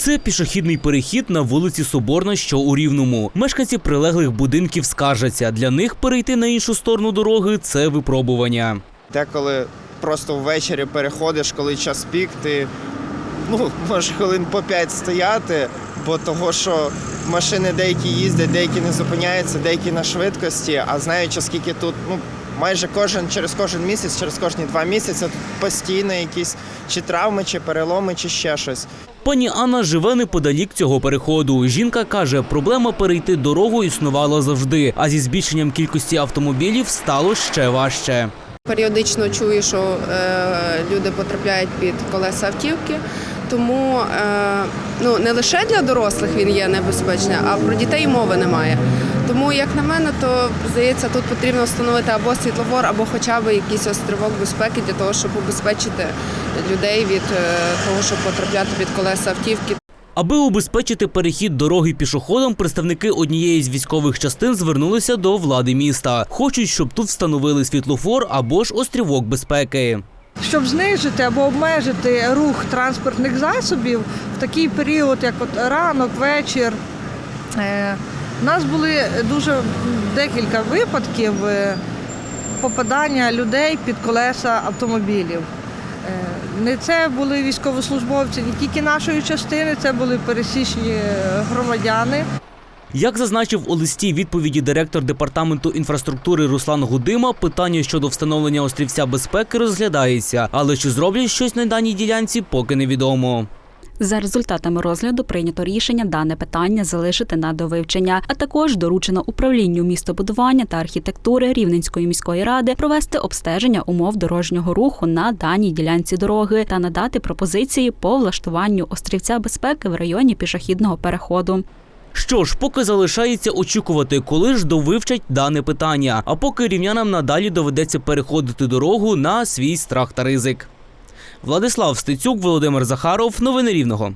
Це пішохідний перехід на вулиці Соборна, що у Рівному. Мешканці прилеглих будинків скаржаться. Для них перейти на іншу сторону дороги це випробування. Деколи просто ввечері переходиш, коли час пік, ти ну, можеш хвилин по 5 стояти, бо того, що машини деякі їздять, деякі не зупиняються, деякі на швидкості, а знаючи, скільки тут, ну, майже кожен через кожен місяць, через кожні два місяці постійно якісь чи травми, чи переломи, чи ще щось. Пані Анна живе неподалік цього переходу. Жінка каже, проблема перейти дорогу існувала завжди, а зі збільшенням кількості автомобілів стало ще важче. Періодично чую, що е, люди потрапляють під колеса автівки. Тому е, ну, не лише для дорослих він є небезпечний, а про дітей мови немає. Тому, як на мене, то здається, тут потрібно встановити або світлофор, або хоча б якийсь острівок безпеки для того, щоб убезпечити людей від е, того, щоб потрапляти під колеса автівки. Аби убезпечити перехід дороги пішоходам, представники однієї з військових частин звернулися до влади міста. Хочуть, щоб тут встановили світлофор або ж острівок безпеки. Щоб знижити або обмежити рух транспортних засобів в такий період, як от ранок, вечір. Е, У нас були дуже декілька випадків е, попадання людей під колеса автомобілів. Е, Не це були військовослужбовці не тільки нашої частини, це були пересічні е, громадяни. Як зазначив у листі відповіді директор департаменту інфраструктури Руслан Гудима, питання щодо встановлення острівця безпеки розглядається, але чи зроблять щось на даній ділянці, поки невідомо. За результатами розгляду прийнято рішення дане питання залишити на довивчення, а також доручено управлінню містобудування та архітектури Рівненської міської ради провести обстеження умов дорожнього руху на даній ділянці дороги та надати пропозиції по влаштуванню острівця безпеки в районі пішохідного переходу. Що ж, поки залишається очікувати, коли ж довивчать дане питання, а поки рівнянам надалі доведеться переходити дорогу на свій страх та ризик. Владислав Стецюк, Володимир Захаров, новини Рівного.